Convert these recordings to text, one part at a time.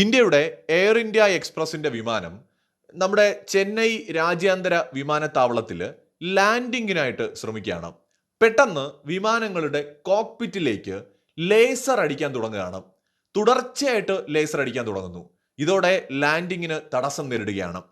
ഇന്ത്യയുടെ air India എക്സ്പ്രസിന്റെ വിമാനം നമ്മുടെ ചെന്നൈ രാജ്യാന്തര വിമാനത്താവളത്തിൽ ലാൻഡിങ്ങിനായിട്ട് ശ്രമിക്കുകയാണ്. പെട്ടെന്ന് വിമാനങ്ങളുടെ കോക്പിറ്റിലേക്ക് ലേസർ അടിക്കാൻ തുടങ്ങുകയാണ്. തുടർച്ചയായിട്ട് ലേസർ അടിക്കാൻ തുടങ്ങുന്നു. ഇതോടെ ലാൻഡിങ്ങിന് തടസ്സം നേരിടുകയാണ്.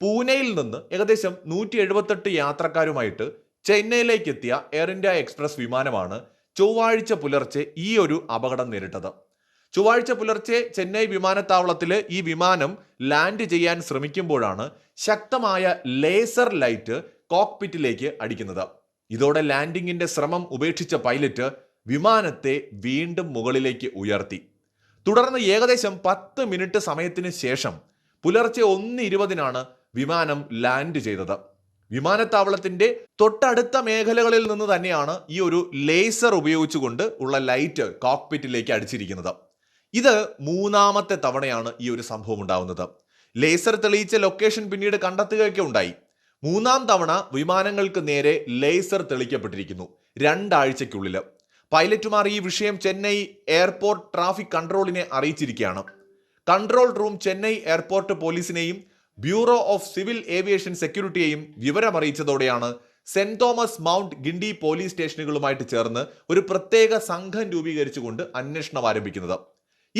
പൂനെയിൽ നിന്ന് ഏകദേശം നൂറ്റി എഴുപത്തെട്ട് യാത്രക്കാരുമായിട്ട് ചെന്നൈയിലേക്ക് എത്തിയ എയർ ഇന്ത്യ എക്സ്പ്രസ് വിമാനമാണ് ചൊവ്വാഴ്ച പുലർച്ചെ ഈ ഒരു അപകടം നേരിട്ടത്. ചൊവ്വാഴ്ച പുലർച്ചെ ചെന്നൈ വിമാനത്താവളത്തിൽ ഈ വിമാനം ലാൻഡ് ചെയ്യാൻ ശ്രമിക്കുമ്പോഴാണ് ശക്തമായ ലേസർ ലൈറ്റ് കോക്ക്പിറ്റിലേക്ക് അടിക്കുന്നത്. ഇതോടെ ലാൻഡിങ്ങിന്റെ ശ്രമം ഉപേക്ഷിച്ച പൈലറ്റ് വിമാനത്തെ വീണ്ടും മുകളിലേക്ക് ഉയർത്തി. തുടർന്ന് ഏകദേശം പത്ത് മിനിറ്റ് സമയത്തിന് ശേഷം പുലർച്ചെ ഒന്ന് ഇരുപതിനാണ് വിമാനം ലാൻഡ് ചെയ്തത്. വിമാനത്താവളത്തിന്റെ തൊട്ടടുത്ത മേഖലകളിൽ നിന്ന് തന്നെയാണ് ഈ ഒരു ലേസർ ഉപയോഗിച്ചുകൊണ്ട് ഉള്ള ലൈറ്റ് കോക്ക്പിറ്റിലേക്ക് അടിച്ചിരിക്കുന്നത്. ഇത് മൂന്നാമത്തെ തവണയാണ് ഈ ഒരു സംഭവം ഉണ്ടാവുന്നത്. ലേസർ തെളിയിച്ച ലൊക്കേഷൻ പിന്നീട് കണ്ടെത്തുകയൊക്കെ ഉണ്ടായി. മൂന്നാം തവണ വിമാനങ്ങൾക്ക് നേരെ ലേസർ തെളിക്കപ്പെട്ടിരിക്കുന്നു രണ്ടാഴ്ചയ്ക്കുള്ളിൽ പൈലറ്റുമാർ ഈ വിഷയം ചെന്നൈ എയർപോർട്ട് ട്രാഫിക് കൺട്രോളിനെ അറിയിച്ചിരിക്കുകയാണ്. കൺട്രോൾ റൂം ചെന്നൈ എയർപോർട്ട് പോലീസിനെയും ബ്യൂറോ ഓഫ് സിവിൽ ഏവിയേഷൻ സെക്യൂരിറ്റിയെയും വിവരമറിയിച്ചതോടെയാണ് saint Thomas mount Guindy police സ്റ്റേഷനുകളുമായിട്ട് ചേർന്ന് ഒരു പ്രത്യേക സംഘം രൂപീകരിച്ചുകൊണ്ട് അന്വേഷണം ആരംഭിക്കുന്നത്.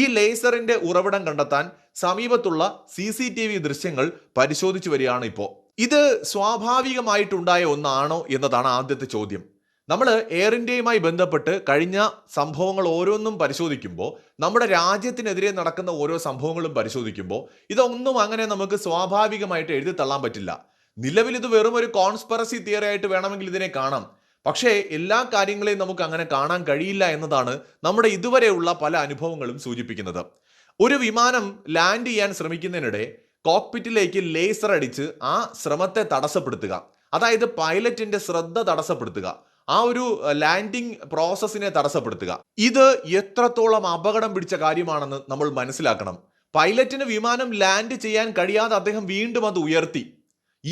ഈ ലേസറിന്റെ ഉറവിടം കണ്ടെത്താൻ സമീപത്തുള്ള സി സി ടി വി ദൃശ്യങ്ങൾ പരിശോധിച്ചു വരികയാണ് ഇപ്പോൾ ഇത് സ്വാഭാവികമായിട്ടുണ്ടായ ഒന്നാണോ എന്നതാണ് ആദ്യത്തെ ചോദ്യം. നമ്മൾ എയർ ഇന്ത്യയുമായി ബന്ധപ്പെട്ട് കഴിഞ്ഞ സംഭവങ്ങൾ ഓരോന്നും പരിശോധിക്കുമ്പോൾ നമ്മുടെ രാജ്യത്തിനെതിരെ നടക്കുന്ന ഓരോ സംഭവങ്ങളും പരിശോധിക്കുമ്പോൾ ഇതൊന്നും അങ്ങനെ നമുക്ക് സ്വാഭാവികമായിട്ട് എഴുതി തള്ളാൻ പറ്റില്ല. നിലവിൽ ഇത് വെറും ഒരു കോൺസ്പെറസി തിയറി ആയിട്ട് വേണമെങ്കിൽ ഇതിനെ കാണാം. പക്ഷേ എല്ലാ കാര്യങ്ങളെയും നമുക്ക് അങ്ങനെ കാണാൻ കഴിയില്ല എന്നതാണ് നമ്മുടെ ഇതുവരെയുള്ള പല അനുഭവങ്ങളും സൂചിപ്പിക്കുന്നത്. ഒരു വിമാനം ലാൻഡ് ചെയ്യാൻ ശ്രമിക്കുന്നതിനിടെ കോക്പിറ്റിലേക്ക് ലേസർ അടിച്ച് ആ ശ്രമത്തെ തടസ്സപ്പെടുത്തുക. അതായത് പൈലറ്റിന്റെ ശ്രദ്ധ തടസ്സപ്പെടുത്തുക. ആ ഒരു ലാൻഡിംഗ് പ്രോസസ്സിനെ തടസ്സപ്പെടുത്തുക. ഇത് എത്രത്തോളം അപകടം പിടിച്ച കാര്യമാണെന്ന് നമ്മൾ മനസ്സിലാക്കണം. പൈലറ്റിന് വിമാനം ലാൻഡ് ചെയ്യാൻ കഴിയാതെ അദ്ദേഹം വീണ്ടും അത് ഉയർത്തി.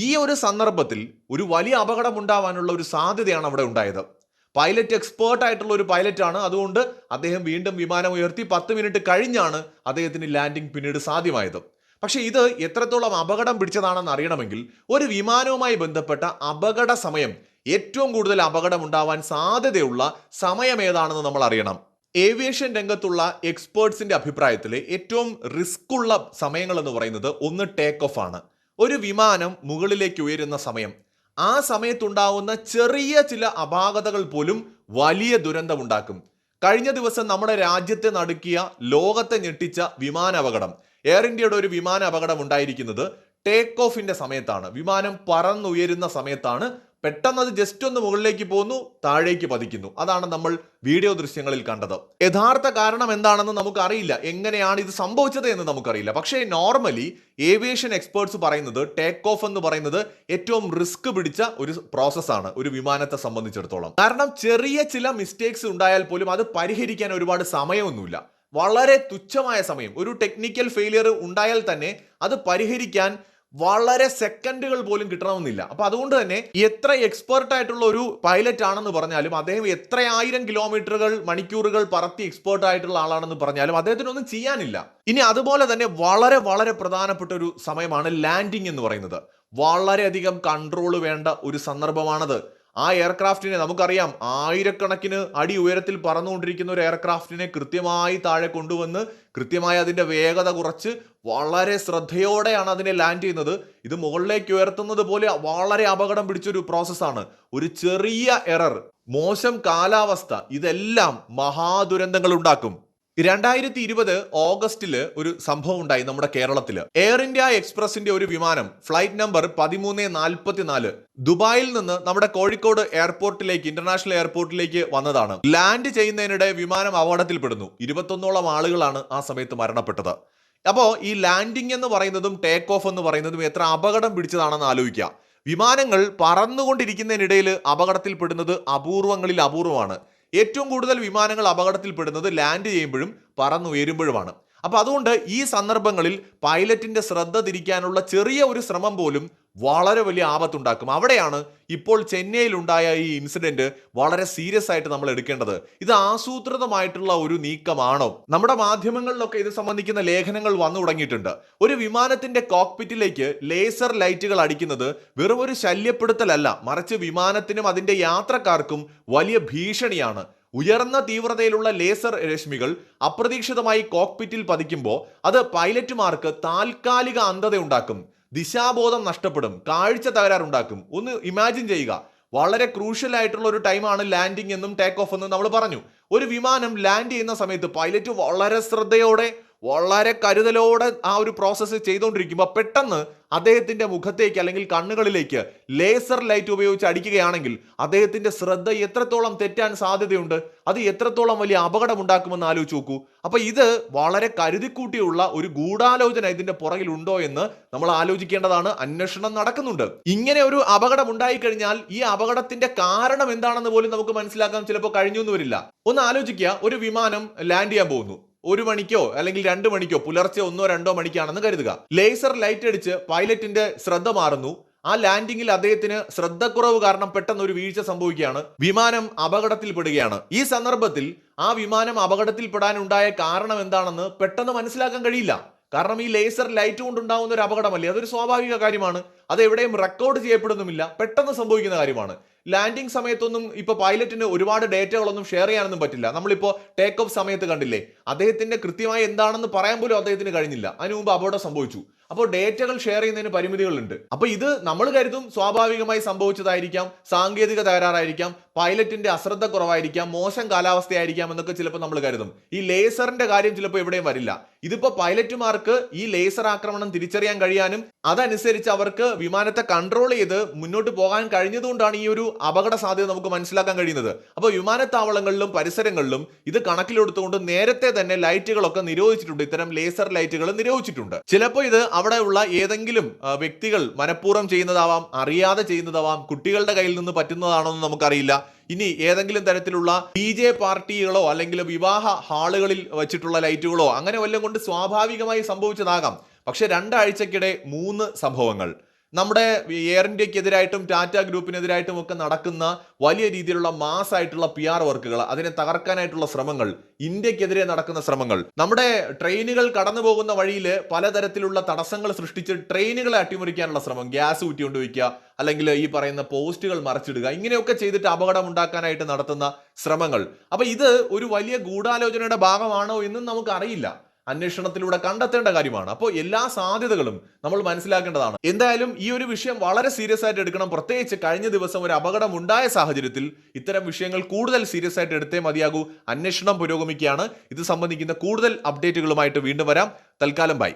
ഈ ഒരു സന്ദർഭത്തിൽ ഒരു വലിയ അപകടം ഉണ്ടാവാനുള്ള ഒരു സാധ്യതയാണ് അവിടെ ഉണ്ടായത്. പൈലറ്റ് എക്സ്പേർട്ട് ആയിട്ടുള്ള ഒരു പൈലറ്റാണ് അതുകൊണ്ട് അദ്ദേഹം വീണ്ടും വിമാനം ഉയർത്തി പത്ത് മിനിറ്റ് കഴിഞ്ഞാണ് അദ്ദേഹത്തിന് ലാൻഡിംഗ് പിന്നീട് സാധ്യമായത്. പക്ഷേ ഇത് എത്രത്തോളം അപകടം പിടിച്ചതാണെന്ന് അറിയണമെങ്കിൽ ഒരു വിമാനവുമായി ബന്ധപ്പെട്ട അപകട സമയം ഏറ്റവും കൂടുതൽ അപകടം ഉണ്ടാവാൻ സാധ്യതയുള്ള സമയം ഏതാണെന്ന് നമ്മൾ അറിയണം. ഏവിയേഷൻ രംഗത്തുള്ള എക്സ്പേർട്സിന്റെ അഭിപ്രായത്തിൽ ഏറ്റവും റിസ്ക് ഉള്ള സമയങ്ങൾ എന്ന് പറയുന്നത് ഒന്ന് ടേക്ക് ഓഫ് ആണ്. ഒരു വിമാനം മുകളിലേക്ക് ഉയരുന്ന സമയം. ആ സമയത്തുണ്ടാവുന്ന ചെറിയ ചില അപാകതകൾ പോലും വലിയ ദുരന്തമുണ്ടാക്കും കഴിഞ്ഞ ദിവസം നമ്മുടെ രാജ്യത്തെ നടുക്കിയ ലോകത്തെ ഞെട്ടിച്ച വിമാന അപകടം. എയർ ഇന്ത്യയുടെ ഒരു വിമാന അപകടം ഉണ്ടായിരിക്കുന്നത് ടേക്ക് ഓഫിന്റെ സമയത്താണ്. വിമാനം പറന്നുയരുന്ന സമയത്താണ് പെട്ടെന്ന് അത് ജസ്റ്റ് ഒന്ന് മുകളിലേക്ക് പോകുന്നു താഴേക്ക് പതിക്കുന്നു. അതാണ് നമ്മൾ വീഡിയോ ദൃശ്യങ്ങളിൽ കണ്ടത്. യഥാർത്ഥ കാരണം എന്താണെന്ന് നമുക്കറിയില്ല. എങ്ങനെയാണ് ഇത് സംഭവിച്ചത് എന്ന് നമുക്കറിയില്ല. പക്ഷേ നോർമലി ഏവിയേഷൻ എക്സ്പേർട്സ് പറയുന്നത് ടേക്ക് ഓഫ് എന്ന് പറയുന്നത് ഏറ്റവും റിസ്ക് പിടിച്ച ഒരു പ്രോസസ്സാണ് ഒരു വിമാനത്തെ സംബന്ധിച്ചിടത്തോളം. കാരണം ചെറിയ ചില മിസ്റ്റേക്സ് ഉണ്ടായാൽ പോലും അത് പരിഹരിക്കാൻ ഒരുപാട് സമയമൊന്നുമില്ല. വളരെ തുച്ഛമായ സമയം. ഒരു ടെക്നിക്കൽ ഫെയിലിയർ ഉണ്ടായാൽ തന്നെ അത് പരിഹരിക്കാൻ വളരെ സെക്കൻഡുകൾ പോലും കിട്ടണമെന്നില്ല. അപ്പൊ അതുകൊണ്ട് തന്നെ എത്ര എക്സ്പേർട്ട് ആയിട്ടുള്ള ഒരു പൈലറ്റ് ആണെന്ന് പറഞ്ഞാലും അദ്ദേഹം എത്ര ആയിരം കിലോമീറ്ററുകൾ മണിക്കൂറുകൾ പറത്തി എക്സ്പേർട്ട് ആയിട്ടുള്ള ആളാണെന്ന് പറഞ്ഞാലും അദ്ദേഹത്തിനൊന്നും ചെയ്യാനില്ല. ഇനി അതുപോലെ തന്നെ വളരെ വളരെ പ്രധാനപ്പെട്ട ഒരു സമയമാണ് ലാൻഡിംഗ് എന്ന് പറയുന്നത്. വളരെയധികം കൺട്രോൾ വേണ്ട ഒരു സന്ദർഭമാണത്. ആ എയർക്രാഫ്റ്റിനെ നമുക്കറിയാം. ആയിരക്കണക്കിന് അടി ഉയരത്തിൽ പറന്നുകൊണ്ടിരിക്കുന്ന ഒരു എയർക്രാഫ്റ്റിനെ കൃത്യമായി താഴെ കൊണ്ടുവന്ന് കൃത്യമായി അതിന്റെ വേഗത കുറച്ച് വളരെ ശ്രദ്ധയോടെയാണ് അതിനെ ലാൻഡ് ചെയ്യുന്നത്. ഇത് മുകളിലേക്ക് ഉയർത്തുന്നത് പോലെ വളരെ അപകടം പിടിച്ചൊരു പ്രോസസ്സാണ്. ഒരു ചെറിയ എറർ മോശം കാലാവസ്ഥ ഇതെല്ലാം മഹാദുരന്തങ്ങൾ ഉണ്ടാക്കും. രണ്ടായിരത്തി ഇരുപത് ഓഗസ്റ്റിൽ ഒരു സംഭവം ഉണ്ടായി നമ്മുടെ കേരളത്തിൽ എയർ ഇന്ത്യ എക്സ്പ്രസിന്റെ ഒരു വിമാനം ഫ്ലൈറ്റ് നമ്പർ പതിമൂന്ന് നാൽപ്പത്തിനാല് ദുബായിൽ നിന്ന് നമ്മുടെ കോഴിക്കോട് എയർപോർട്ടിലേക്ക് ഇന്റർനാഷണൽ എയർപോർട്ടിലേക്ക് വന്നതാണ്. ലാൻഡ് ചെയ്യുന്നതിനിടെ വിമാനം അപകടത്തിൽപ്പെടുന്നു. ഇരുപത്തൊന്നോളം ആളുകളാണ് ആ സമയത്ത് മരണപ്പെട്ടത്. അപ്പോൾ ഈ ലാൻഡിംഗ് എന്ന് പറയുന്നതും ടേക്ക് ഓഫ് എന്ന് പറയുന്നതും എത്ര അപകടം പിടിച്ചതാണെന്ന് ആലോചിക്കുക. വിമാനങ്ങൾ പറന്നുകൊണ്ടിരിക്കുന്നതിനിടയിൽ അപകടത്തിൽപ്പെടുന്നത് അപൂർവങ്ങളിൽ അപൂർവമാണ്. ഏറ്റവും കൂടുതൽ വിമാനങ്ങൾ അപകടത്തിൽപ്പെടുന്നത് ലാൻഡ് ചെയ്യുമ്പോഴും പറന്നുയരുമ്പോഴുമാണ്. അപ്പൊ അതുകൊണ്ട് ഈ സന്ദർഭങ്ങളിൽ പൈലറ്റിന്റെ ശ്രദ്ധ തിരിക്കാനുള്ള ചെറിയ ഒരു ശ്രമം പോലും വളരെ വലിയ ആപത്തുണ്ടാക്കും. അവിടെയാണ് ഇപ്പോൾ ചെന്നൈയിൽ ഉണ്ടായ ഈ ഇൻസിഡന്റ് വളരെ സീരിയസ് ആയിട്ട് നമ്മൾ എടുക്കേണ്ടത്. ഇത് ആസൂത്രിതമായിട്ടുള്ള ഒരു നീക്കമാണോ? നമ്മുടെ മാധ്യമങ്ങളിലൊക്കെ ഇത് സംബന്ധിക്കുന്ന ലേഖനങ്ങൾ വന്നു തുടങ്ങിയിട്ടുണ്ട്. ഒരു വിമാനത്തിന്റെ കോക്പിറ്റിലേക്ക് ലേസർ ലൈറ്റുകൾ അടിക്കുന്നത് വെറും ഒരു ശല്യപ്പെടുത്തലല്ല. മറിച്ച് വിമാനത്തിനും അതിന്റെ യാത്രക്കാർക്കും വലിയ ഭീഷണിയാണ്. ഉയർന്ന തീവ്രതയിലുള്ള ലേസർ രശ്മികൾ അപ്രതീക്ഷിതമായി കോക്പിറ്റിൽ പതിക്കുമ്പോൾ അത് പൈലറ്റുമാർക്ക് താൽക്കാലിക അന്ധത ഉണ്ടാക്കും ദിശാബോധം നഷ്ടപ്പെടും കാഴ്ച തകരാറുണ്ടാക്കും. ഒന്ന് ഇമാജിൻ ചെയ്യുക. വളരെ ക്രൂഷ്യൽ ആയിട്ടുള്ള ഒരു ടൈമാണ് ലാൻഡിംഗ് എന്നും ടേക്ക് ഓഫ് എന്നും നമ്മൾ പറഞ്ഞു. ഒരു വിമാനം ലാൻഡ് ചെയ്യുന്ന സമയത്ത് പൈലറ്റ് വളരെ ശ്രദ്ധയോടെ വളരെ കരുതലോടെ ആ ഒരു പ്രോസസ്സ് ചെയ്തുകൊണ്ടിരിക്കുമ്പോൾ പെട്ടെന്ന് അദ്ദേഹത്തിന്റെ മുഖത്തേക്ക് അല്ലെങ്കിൽ കണ്ണുകളിലേക്ക് ലേസർ ലൈറ്റ് ഉപയോഗിച്ച് അടിക്കുകയാണെങ്കിൽ അദ്ദേഹത്തിന്റെ ശ്രദ്ധ എത്രത്തോളം തെറ്റാൻ സാധ്യതയുണ്ട്? അത് എത്രത്തോളം വലിയ അപകടം ഉണ്ടാക്കുമെന്ന് ആലോചിച്ച് നോക്കൂ. അപ്പൊ ഇത് വളരെ കരുതിക്കൂട്ടിയുള്ള ഒരു ഗൂഢാലോചന ഇതിന്റെ പുറകിലുണ്ടോ എന്ന് നമ്മൾ ആലോചിക്കേണ്ടതാണ്. അന്വേഷണം നടക്കുന്നുണ്ട്. ഇങ്ങനെ ഒരു അപകടം ഉണ്ടായി കഴിഞ്ഞാൽ ഈ അപകടത്തിന്റെ കാരണം എന്താണെന്ന് പോലും നമുക്ക് മനസ്സിലാക്കാൻ ചിലപ്പോൾ കഴിഞ്ഞു എന്ന് വരില്ല. ഒന്ന് ആലോചിക്കുക. ഒരു വിമാനം ലാൻഡ് ചെയ്യാൻ പോകുന്നു. ഒരു മണിക്കോ അല്ലെങ്കിൽ രണ്ട് മണിക്കോ പുലർച്ചെ ഒന്നോ രണ്ടോ മണിക്കാണെന്ന് കരുതുക. ലേസർ ലൈറ്റ് അടിച്ച് പൈലറ്റിന്റെ ശ്രദ്ധ മാറുന്നു. ആ ലാൻഡിങ്ങിൽ അദ്ദേഹത്തിന് ശ്രദ്ധക്കുറവ് കാരണം പെട്ടെന്ന് ഒരു വീഴ്ച സംഭവിക്കുകയാണ്. വിമാനം അപകടത്തിൽപ്പെടുകയാണ്. ഈ സന്ദർഭത്തിൽ ആ വിമാനം അപകടത്തിൽപ്പെടാനുണ്ടായ കാരണം എന്താണെന്ന് പെട്ടെന്ന് മനസ്സിലാക്കാൻ കഴിയില്ല. കാരണം ഈ ലേസർ ലൈറ്റ് കൊണ്ടുണ്ടാവുന്ന ഒരു അപകടമല്ലേ? അതൊരു സ്വാഭാവിക കാര്യമാണ്. അത് എവിടെയും റെക്കോർഡ് ചെയ്യപ്പെടുന്നുമില്ല. പെട്ടെന്ന് സംഭവിക്കുന്ന കാര്യമാണ്. ലാൻഡിംഗ് സമയത്തൊന്നും ഇപ്പൊ പൈലറ്റിന് ഒരുപാട് ഡേറ്റകളൊന്നും ഷെയർ ചെയ്യാനൊന്നും പറ്റില്ല. നമ്മളിപ്പോ ടേക്ക് ഓഫ് സമയത്ത് കണ്ടില്ലേ? അദ്ദേഹത്തിന്റെ കൃത്യമായി എന്താണെന്ന് പറയാൻ പോലും അദ്ദേഹത്തിന് കഴിഞ്ഞില്ല. അതിനു മുമ്പ് അപകടം സംഭവിച്ചു. അപ്പോൾ ഡേറ്റകൾ ഷെയർ ചെയ്യുന്നതിന് പരിമിതികളുണ്ട്. അപ്പോൾ ഇത് നമ്മൾ കരുതും സ്വാഭാവികമായി സംഭവിച്ചതായിരിക്കാം സാങ്കേതിക തകരാറായിരിക്കാം പൈലറ്റിന്റെ അശ്രദ്ധ കുറവായിരിക്കാം മോശം കാലാവസ്ഥയായിരിക്കാം എന്നൊക്കെ ചിലപ്പോൾ നമ്മൾ കരുതും. ഈ ലേസറിന്റെ കാര്യം ചിലപ്പോൾ എവിടെയും വരില്ല. ഇതിപ്പോ പൈലറ്റുമാർക്ക് ഈ ലേസർ ആക്രമണം തിരിച്ചറിയാൻ കഴിയാനും അതനുസരിച്ച് അവർക്ക് വിമാനത്തെ കൺട്രോൾ ചെയ്ത് മുന്നോട്ട് പോകാൻ കഴിഞ്ഞതുകൊണ്ടാണ് ഈ ഒരു അപകട സാധ്യത നമുക്ക് മനസ്സിലാക്കാൻ കഴിയുന്നത്. അപ്പോൾ വിമാനത്താവളങ്ങളിലും പരിസരങ്ങളിലും ഇത് കണക്കിലെടുത്തുകൊണ്ട് നേരത്തെ തന്നെ ലൈറ്റുകളൊക്കെ നിരോധിച്ചിട്ടുണ്ട്. ഇത്തരം ലേസർ ലൈറ്റുകൾ നിരോധിച്ചിട്ടുണ്ട്. ചിലപ്പോൾ ഇത് അവിടെയുള്ള ഏതെങ്കിലും വ്യക്തികൾ മനഃപൂർവം ചെയ്യുന്നതാവാം അറിയാതെ ചെയ്യുന്നതാവാം കുട്ടികളുടെ കയ്യിൽ നിന്ന് പറ്റുന്നതാണോ എന്ന് നമുക്കറിയില്ല. ഇനി ഏതെങ്കിലും തരത്തിലുള്ള ഡി ജെ പാർട്ടികളോ അല്ലെങ്കിൽ വിവാഹ ഹാളുകളിൽ വെച്ചിട്ടുള്ള ലൈറ്റുകളോ അങ്ങനെ വല്ലതും കൊണ്ട് സ്വാഭാവികമായി സംഭവിച്ചതാകാം. പക്ഷെ രണ്ടാഴ്ചക്കിടെ മൂന്ന് സംഭവങ്ങൾ. നമ്മുടെ എയർ ഇന്ത്യക്കെതിരായിട്ടും ടാറ്റ ഗ്രൂപ്പിനെതിരായിട്ടും ഒക്കെ നടക്കുന്ന വലിയ രീതിയിലുള്ള മാസ് ആയിട്ടുള്ള പി ആർ വർക്കുകൾ അതിനെ തകർക്കാനായിട്ടുള്ള ശ്രമങ്ങൾ ഇന്ത്യക്കെതിരെ നടക്കുന്ന ശ്രമങ്ങൾ. നമ്മുടെ ട്രെയിനുകൾ കടന്നു പോകുന്ന വഴിയിൽ പലതരത്തിലുള്ള തടസ്സങ്ങൾ സൃഷ്ടിച്ച് ട്രെയിനുകളെ അട്ടിമറിക്കാനുള്ള ശ്രമം ഗ്യാസ് ഊറ്റിക്കൊണ്ട് വയ്ക്കുക അല്ലെങ്കിൽ ഈ പറയുന്ന പോസ്റ്റുകൾ മറച്ചിടുക ഇങ്ങനെയൊക്കെ ചെയ്തിട്ട് അപകടം ഉണ്ടാക്കാനായിട്ട് നടത്തുന്ന ശ്രമങ്ങൾ. അപ്പൊ ഇത് ഒരു വലിയ ഗൂഢാലോചനയുടെ ഭാഗമാണോ എന്നും നമുക്ക് അറിയില്ല അന്വേഷണത്തിലൂടെ കണ്ടെത്തേണ്ട കാര്യമാണ്. അപ്പോൾ എല്ലാ സാധ്യതകളും നമ്മൾ മനസ്സിലാക്കേണ്ടതാണ്. എന്തായാലും ഈ ഒരു വിഷയം വളരെ സീരിയസ് ആയിട്ട് എടുക്കണം. പ്രത്യേകിച്ച് കഴിഞ്ഞ ദിവസം ഒരു അപകടം ഉണ്ടായ സാഹചര്യത്തിൽ ഇത്തരം വിഷയങ്ങൾ കൂടുതൽ സീരിയസ് ആയിട്ട് എടുത്തേ മതിയാകൂ. അന്വേഷണം പുരോഗമിക്കുകയാണ്. ഇത് സംബന്ധിക്കുന്ന കൂടുതൽ അപ്ഡേറ്റുകളുമായിട്ട് വീണ്ടും വരാം. തൽക്കാലം ബൈ